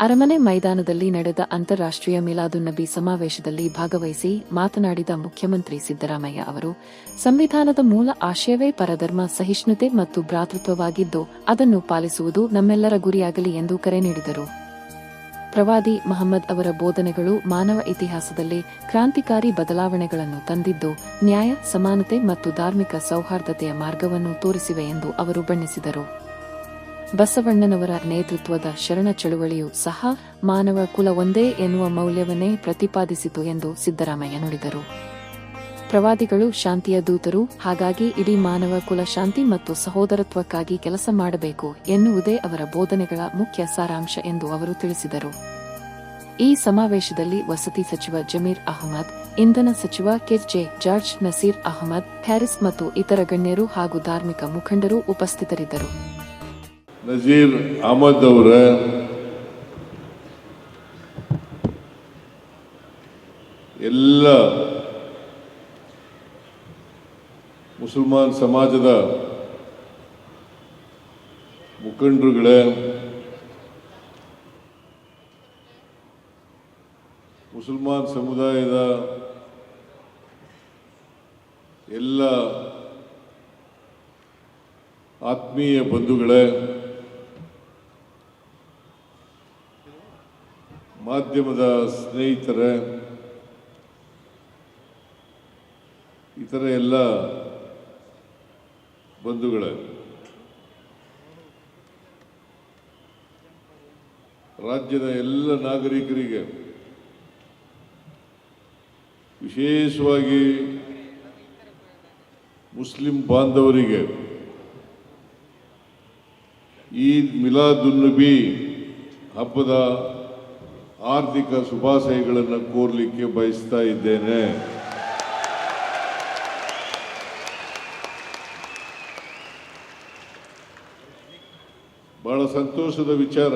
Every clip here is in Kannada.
ಅರಮನೆ ಮೈದಾನದಲ್ಲಿ ನಡೆದ ಅಂತಾರಾಷ್ಟ್ರೀಯ ಮಿಲಾದುನ್ನಬಿ ಸಮಾವೇಶದಲ್ಲಿ ಭಾಗವಹಿಸಿ ಮಾತನಾಡಿದ ಮುಖ್ಯಮಂತ್ರಿ ಸಿದ್ದರಾಮಯ್ಯ ಅವರು, ಸಂವಿಧಾನದ ಮೂಲ ಆಶಯವೇ ಪರಧರ್ಮ, ಸಹಿಷ್ಣುತೆ ಮತ್ತು ಭ್ರಾತೃತ್ವವಾಗಿದ್ದು ಅದನ್ನು ಪಾಲಿಸುವುದು ನಮ್ಮೆಲ್ಲರ ಗುರಿಯಾಗಲಿ ಎಂದು ಕರೆ ನೀಡಿದರು. ಪ್ರವಾದಿ ಮಹಮ್ಮದ್ ಅವರ ಬೋಧನೆಗಳು ಮಾನವ ಇತಿಹಾಸದಲ್ಲಿ ಕ್ರಾಂತಿಕಾರಿ ಬದಲಾವಣೆಗಳನ್ನು ತಂದಿದ್ದು ನ್ಯಾಯ, ಸಮಾನತೆ ಮತ್ತು ಧಾರ್ಮಿಕ ಸೌಹಾರ್ದತೆಯ ಮಾರ್ಗವನ್ನು ತೋರಿಸಿವೆ ಎಂದು ಅವರು ಬಣ್ಣಿಸಿದರು. ಬಸವಣ್ಣನವರ ನೇತೃತ್ವದ ಶರಣ ಚಳುವಳಿಯು ಸಹ ಮಾನವ ಕುಲ ಒಂದೇ ಎನ್ನುವ ಮೌಲ್ಯವನ್ನೇ ಪ್ರತಿಪಾದಿಸಿತು ಎಂದು ಸಿದ್ದರಾಮಯ್ಯ ನುಡಿದರು. ಪ್ರವಾದಿಗಳು ಶಾಂತಿಯ ದೂತರು, ಹಾಗಾಗಿ ಇಡೀ ಮಾನವ ಕುಲ ಶಾಂತಿ ಮತ್ತು ಸಹೋದರತ್ವಕ್ಕಾಗಿ ಕೆಲಸ ಮಾಡಬೇಕು ಎನ್ನುವುದೇ ಅವರ ಬೋಧನೆಗಳ ಮುಖ್ಯ ಸಾರಾಂಶ ಎಂದು ಅವರು ತಿಳಿಸಿದರು. ಈ ಸಮಾವೇಶದಲ್ಲಿ ವಸತಿ ಸಚಿವ ಜಮೀರ್ ಅಹಮದ್, ಇಂಧನ ಸಚಿವ ಕೆಜೆ ಜಾರ್ಜ್ ನಸೀರ್ ಅಹಮದ್, ಹ್ಯಾರಿಸ್ ಮತ್ತು ಇತರ ಗಣ್ಯರು ಹಾಗೂ ಧಾರ್ಮಿಕ ಮುಖಂಡರು ಉಪಸ್ಥಿತರಿದ್ದರು. ನಜೀರ್ ಅಹಮದ್ ಅವರ. ಎಲ್ಲ ಮುಸಲ್ಮಾನ್ ಸಮಾಜದ ಮುಖಂಡರುಗಳೇ ಮುಸಲ್ಮಾನ್ ಸಮುದಾಯದ ಎಲ್ಲ ಆತ್ಮೀಯ ಬಂಧುಗಳೇ ಮಾಧ್ಯಮದ ಸ್ನೇಹಿತರೆ ಇತರ ಎಲ್ಲ ಬಂಧುಗಳೇ ರಾಜ್ಯದ ಎಲ್ಲ ನಾಗರಿಕರಿಗೆ ವಿಶೇಷವಾಗಿ ಮುಸ್ಲಿಂ ಬಾಂಧವರಿಗೆ ಈದ್ ಮಿಲಾದುನ್ನಬಿ ಹಬ್ಬದ ಆರ್ಥಿಕ ಶುಭಾಶಯಗಳನ್ನು ಕೋರ್ಲಿಕ್ಕೆ ಬಯಸ್ತಾ ಇದ್ದೇನೆ. ಬಹಳ ಸಂತೋಷದ ವಿಚಾರ.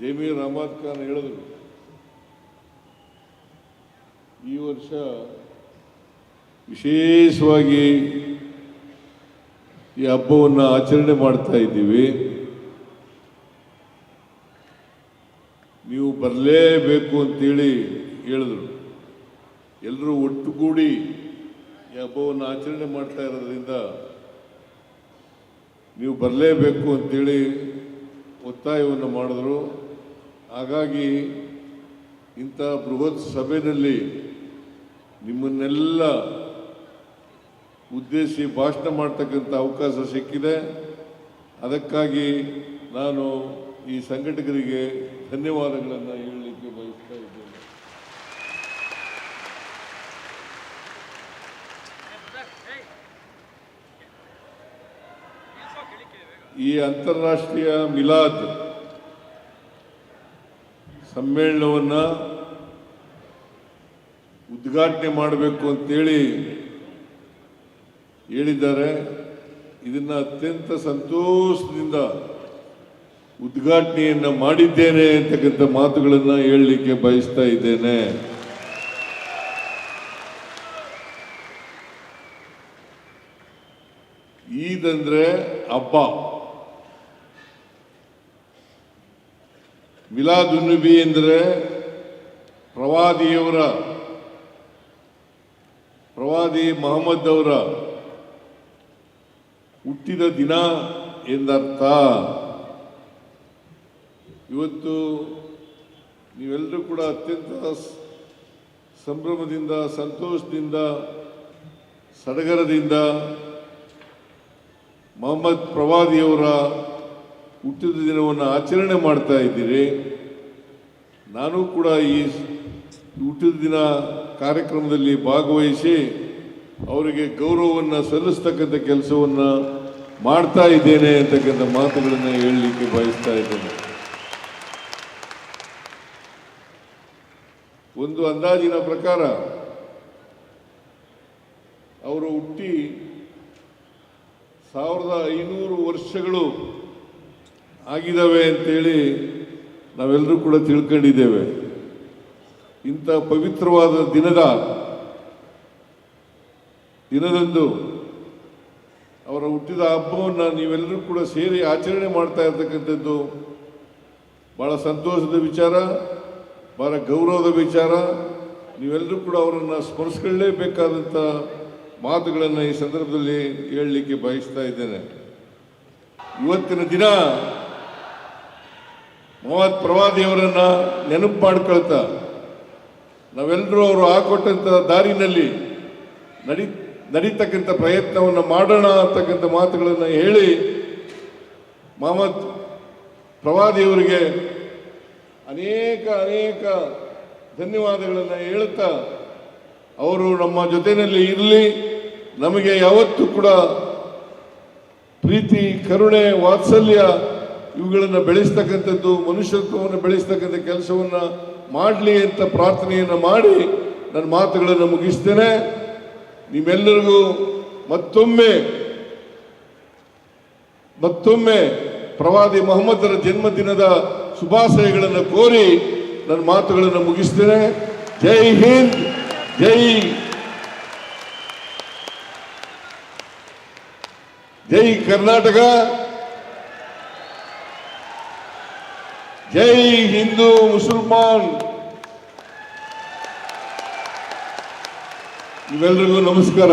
ಜಮೀರ್ ಅಹಮದ್ ಖಾನ್ ಹೇಳಿದ್ರು. ಈ ವರ್ಷ ವಿಶೇಷವಾಗಿ ಈ ಹಬ್ಬವನ್ನು ಆಚರಣೆ ಮಾಡ್ತಾ ಇದ್ದೀವಿ ನೀವು ಬರಲೇಬೇಕು ಅಂತೇಳಿ ಹೇಳಿದ್ರು. ಎಲ್ಲರೂ ಒಟ್ಟುಗೂಡಿ ಈ ಹಬ್ಬವನ್ನು ಆಚರಣೆ ಮಾಡ್ತಾ ಇರೋದ್ರಿಂದ ನೀವು ಬರಲೇಬೇಕು ಅಂತೇಳಿ ಒತ್ತಾಯವನ್ನು ಮಾಡಿದ್ರು. ಹಾಗಾಗಿ ಇಂಥ ಬೃಹತ್ ಸಭೆಯಲ್ಲಿ ನಿಮ್ಮನ್ನೆಲ್ಲ ಉದ್ದೇಶಿಸಿ ಭಾಷಣ ಮಾಡ್ತಕ್ಕಂಥ ಅವಕಾಶ ಸಿಕ್ಕಿದೆ. ಅದಕ್ಕಾಗಿ ನಾನು ಈ ಸಂಘಟಕರಿಗೆ ಧನ್ಯವಾದಗಳನ್ನು ಹೇಳಲಿಕ್ಕೆ ಬಯಸ್ತಾ ಇದ್ದೇನೆ. ಈ ಅಂತಾರಾಷ್ಟ್ರೀಯ ಮಿಲಾದ್ ಸಮ್ಮೇಳನವನ್ನ ಉದ್ಘಾಟನೆ ಮಾಡಬೇಕು ಅಂತೇಳಿ ಹೇಳಿದ್ದಾರೆ. ಇದನ್ನ ಅತ್ಯಂತ ಸಂತೋಷದಿಂದ ಉದ್ಘಾಟನೆಯನ್ನ ಮಾಡಿದ್ದೇನೆ ಅಂತಕ್ಕಂಥ ಮಾತುಗಳನ್ನು ಹೇಳಲಿಕ್ಕೆ ಬಯಸ್ತಾ ಇದ್ದೇನೆ. ಈದ್ ಅಂದ್ರೆ ಹಬ್ಬ. ಮಿಲಾದುನ್ನುಬಿ ಎಂದರೆ ಪ್ರವಾದಿಯವರ, ಪ್ರವಾದಿ ಮಹಮ್ಮದ್ ಅವರ ಹುಟ್ಟಿದ ದಿನ ಎಂದರ್ಥ. ಇವತ್ತು ನೀವೆಲ್ಲರೂ ಕೂಡ ಅತ್ಯಂತ ಸಂಭ್ರಮದಿಂದ, ಸಂತೋಷದಿಂದ, ಸಡಗರದಿಂದ ಮೊಹಮ್ಮದ್ ಪ್ರವಾದಿಯವರ ಹುಟ್ಟಿದ ದಿನವನ್ನು ಆಚರಣೆ ಮಾಡ್ತಾ ಇದ್ದೀರಿ. ನಾನು ಕೂಡ ಈ ಹುಟ್ಟಿದ ದಿನ ಕಾರ್ಯಕ್ರಮದಲ್ಲಿ ಭಾಗವಹಿಸಿ ಅವರಿಗೆ ಗೌರವವನ್ನು ಸಲ್ಲಿಸ್ತಕ್ಕಂಥ ಕೆಲಸವನ್ನು ಮಾಡ್ತಾ ಇದ್ದೇನೆ ಅಂತಕ್ಕಂಥ ಮಾತುಗಳನ್ನು ಹೇಳಲಿಕ್ಕೆ ಬಯಸ್ತಾ ಇದ್ದೇನೆ. ಒಂದು ಅಂದಾಜಿನ ಪ್ರಕಾರ ಅವರು ಹುಟ್ಟಿ ಸಾವಿರದ ಐನೂರು ವರ್ಷಗಳು ಆಗಿದ್ದಾವೆ ಅಂತೇಳಿ ನಾವೆಲ್ಲರೂ ಕೂಡ ತಿಳ್ಕೊಂಡಿದ್ದೇವೆ. ಇಂಥ ಪವಿತ್ರವಾದ ದಿನದ ದಿನದಂದು ಅವರ ಹುಟ್ಟಿದ ಹಬ್ಬವನ್ನು ನೀವೆಲ್ಲರೂ ಕೂಡ ಸೇರಿ ಆಚರಣೆ ಮಾಡ್ತಾ ಇರ್ತಕ್ಕಂಥದ್ದು ಭಾಳ ಸಂತೋಷದ ವಿಚಾರ. ಬಹಳ ಗೌರವದ ವಿಚಾರ. ನೀವೆಲ್ಲರೂ ಕೂಡ ಅವರನ್ನು ಸ್ಮರಿಸ್ಕೊಳ್ಳೇಬೇಕಾದಂಥ ಮಾತುಗಳನ್ನು ಈ ಸಂದರ್ಭದಲ್ಲಿ ಹೇಳಲಿಕ್ಕೆ ಬಯಸ್ತಾ ಇದ್ದೇನೆ. ಇವತ್ತಿನ ದಿನ ಮೊಹಮ್ಮದ್ ಪ್ರವಾದಿಯವರನ್ನು ನೆನಪು ಮಾಡ್ಕೊಳ್ತಾ ನಾವೆಲ್ಲರೂ ಅವರು ಹಾಕೊಟ್ಟಂಥ ದಾರಿನಲ್ಲಿ ನಡಿ ನಡೀತಕ್ಕಂಥ ಪ್ರಯತ್ನವನ್ನು ಮಾಡೋಣ ಅಂತಕ್ಕಂಥ ಮಾತುಗಳನ್ನು ಹೇಳಿ ಮೊಹಮ್ಮದ್ ಪ್ರವಾದಿಯವರಿಗೆ ಅನೇಕ ಅನೇಕ ಧನ್ಯವಾದಗಳನ್ನು ಹೇಳುತ್ತಾ ಅವರು ನಮ್ಮ ಜೊತೆಯಲ್ಲಿ ಇರಲಿ. ನಮಗೆ ಯಾವತ್ತೂ ಕೂಡ ಪ್ರೀತಿ, ಕರುಣೆ, ವಾತ್ಸಲ್ಯ ಇವುಗಳನ್ನು ಬೆಳೆಸ್ತಕ್ಕಂಥದ್ದು, ಮನುಷ್ಯತ್ವವನ್ನು ಬೆಳೆಸ್ತಕ್ಕಂಥ ಕೆಲಸವನ್ನು ಮಾಡಲಿ ಅಂತ ಪ್ರಾರ್ಥನೆಯನ್ನು ಮಾಡಿ ನನ್ನ ಮಾತುಗಳನ್ನು ಮುಗಿಸ್ತೇನೆ. ನಿಮ್ಮೆಲ್ಲರಿಗೂ ಮತ್ತೊಮ್ಮೆ ಮತ್ತೊಮ್ಮೆ ಪ್ರವಾದಿ ಮೊಹಮ್ಮದರ ಜನ್ಮದಿನದ ಶುಭಾಶಯಗಳನ್ನು ಕೋರಿ ನನ್ನ ಮಾತುಗಳನ್ನು ಮುಗಿಸ್ತೇನೆ. ಜೈ ಹಿಂದ್, ಜೈ ಜೈ ಕರ್ನಾಟಕ, ಜೈ ಹಿಂದೂ ಮುಸಲ್ಮಾನ್. ಇವೆಲ್ಲರಿಗೂ ನಮಸ್ಕಾರ.